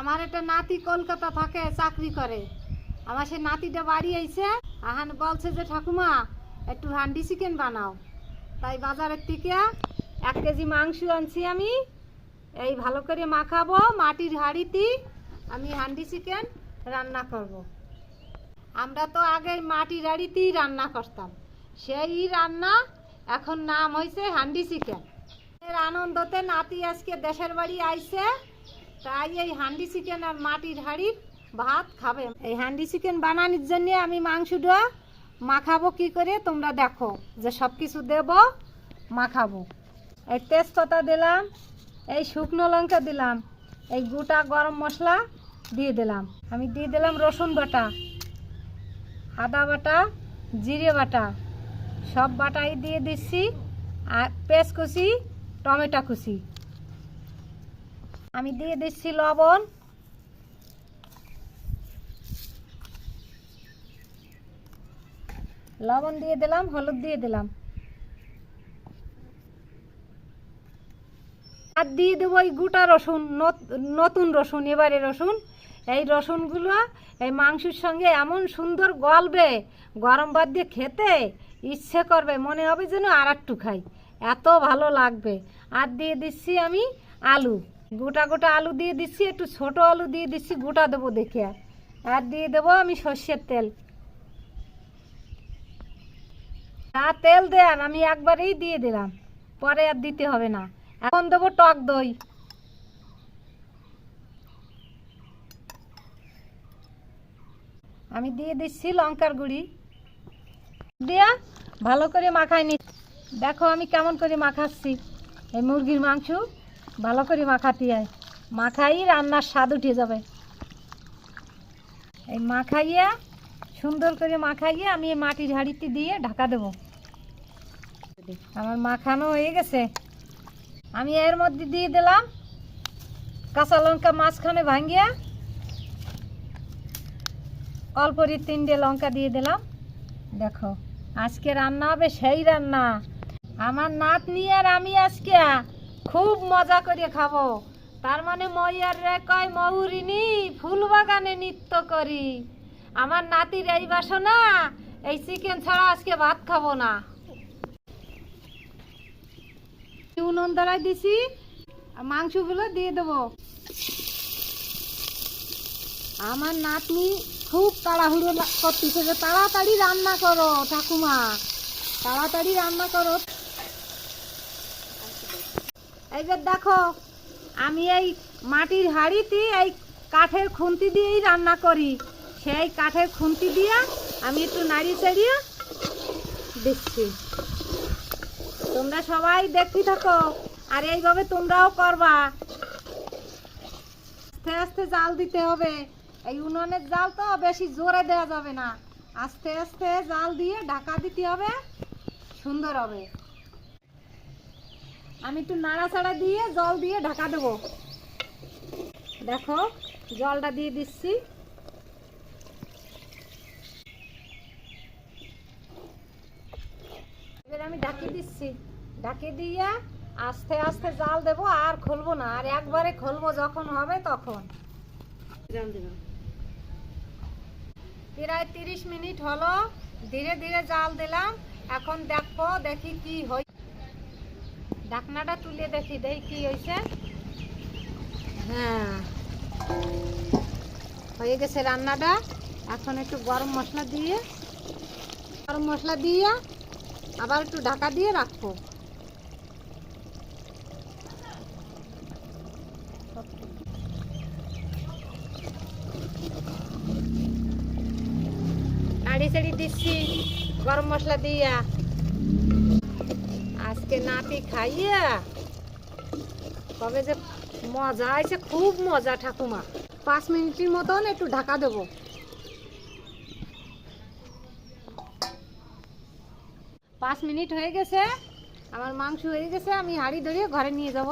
আমার একটা নাতি কলকাতা থাকে, চাকরি করে। আমার সে নাতিটা বাড়ি আইছে, আহান বলছে যে, ঠাকুমা, একটু হান্ডি চিকেন বানাও। তাই বাজারের থেকে এক কেজি মাংস আনছি আমি। এই ভালো করে মাখাবো, মাটির হাঁড়িতে আমি হান্ডি চিকেন রান্না করব। আমরা তো আগে মাটির হাঁড়িতেই রান্না করতাম। সেই রান্না এখন নাম হয়েছে হান্ডি চিকেন। আনন্দতে নাতি আজকে দেশের বাড়ি আইছে, তাই এই হান্ডি চিকেন আর মাটির হাঁড়ির ভাত খাবে। এই হান্ডি চিকেন বানানোর জন্য আমি মাংসটা মাখাবো কি করে তোমরা দেখো, যে সব কিছু দেবো, মাখাবো। এই তেজপাতা দিলাম, এই শুকনো লঙ্কা দিলাম, এই গোটা গরম মশলা দিয়ে দিলাম। আমি দিয়ে দিলাম রসুন বাটা, আদা বাটা, জিরে বাটা, সব বাটাই দিয়ে দিচ্ছি, আর পেঁয়াজ কুচি টমেটো কুচি। আমি দিয়ে দিচ্ছি লবণ। লবণ দিয়ে দিলাম, হলুদ দিয়ে দিলাম। আর দিয়ে দেবো এই গোটা রসুন, নত- নতুন রসুন, এবারে রসুন। এই রসুনগুলো এই মাংসের সঙ্গে এমন সুন্দর গলবে, গরম ভাত দিয়ে খেতে ইচ্ছে করবে, মনে হবে যেন আর একটু খাই। এত ভালো লাগবে। আর দিয়ে দিচ্ছি আমি আলু। গোটা গোটা আলু দিয়ে দিচ্ছি, একটু ছোট আলু দিয়ে দিচ্ছি, গোটা দেবো দেখে। আর দিয়ে দেবো আমি সর্ষের তেল। যা তেল দেন, আমি একবারেই দিয়ে দিলাম। পরে আর দিতে হবে না। এখন দেবো টক দই। আমি দিয়ে দিচ্ছি লঙ্কার গুঁড়ি। দিয়া ভালো করে মাখাই নি দেখো আমি কেমন করে মাখাচ্ছি। এই মুরগির মাংস ভালো করে মাখাতে হয়। মাখাই রান্নার স্বাদ উঠে যাবে। এই মাখাইয়া, সুন্দর করে মাখাইয়ে আমি এই মাটির হাঁড়িতে দিয়ে ঢাকা দেবো। আমার মাখানো হয়ে গেছে। আমি এর মধ্যে দিয়ে দিলাম কাঁচা লঙ্কা মাঝখানে ভাঙ্গিয়া অল্পরি তিনটে লঙ্কা দিয়ে দিলাম। দেখো, আজকে রান্না হবে সেই রান্না। আমার নাতনি আর আমি আজকে খুব মজা করে খাব। তার মানে মইয়ার রে কয় মৌরিনী ফুল বাগানে নৃত্য করি। আমার নাতির এই বাসনা, এই চিকেন ছাড়া আজকে ভাত খাব না। উনুন ধরাই দিছি মাংসগুলো দিয়ে দেবো। আমার নাতনি খুব তাড়াহুড়ো করতেছে যে তাড়াতাড়ি রান্না করো, ঠাকুমা। তাড়াতাড়ি রান্না করো। এইবার দেখো, আমি এই মাটির হাঁড়িতে এই কাঠের খুন্তি দিয়েই রান্না করি। সেই কাঠের খুন্তি দিয়ে আমি একটু নাড়িয়ে চাড়িয়ে দিচ্ছি। তোমরা সবাই দেখতে থাকো, আর এইভাবে তোমরাও করবা। আস্তে আস্তে জাল দিতে হবে। এই উনুনের জাল তো বেশি জোরে দেওয়া যাবে না। আস্তে আস্তে জাল দিয়ে ঢাকা দিতে হবে, সুন্দর হবে। আমি একটু নাড়াচাড়া দিয়ে জল দিয়ে ঢাকা দেবো। দেখো জলটা দিয়ে দিচ্ছি। এবার আমি ঢাকি দিচ্ছি। ঢাকি দিয়ে আস্তে আস্তে জাল দেবো আর খুলবো না। আর একবারে খুলবো যখন হবে তখন। প্রায় তিরিশ মিনিট হলো। ধীরে ধীরে জাল দিলাম। এখন দেখব দেখি কি হই ঢাকনাটা তুলে দেখি দেখি কি হয়েছে হ্যাঁ। হয়ে গেছে রান্নাটা। এখন একটু গরম মশলা দিয়ে, গরম মশলা দিয়ে আবার একটু ঢাকা দিয়ে রাখব। নাড়ি চাড়ি দিচ্ছি, গরম মশলা দিয়া। আজকে নাতি খাইয়া তবে যে মজা আছে খুব মজা ঠাকুমা। পাঁচ মিনিটের মতন একটু ঢাকা দেবো। পাঁচ মিনিট হয়ে গেছে, আমার মাংস হয়ে গেছে, আমি হাড়ি ধরিয়ে ঘরে নিয়ে যাব।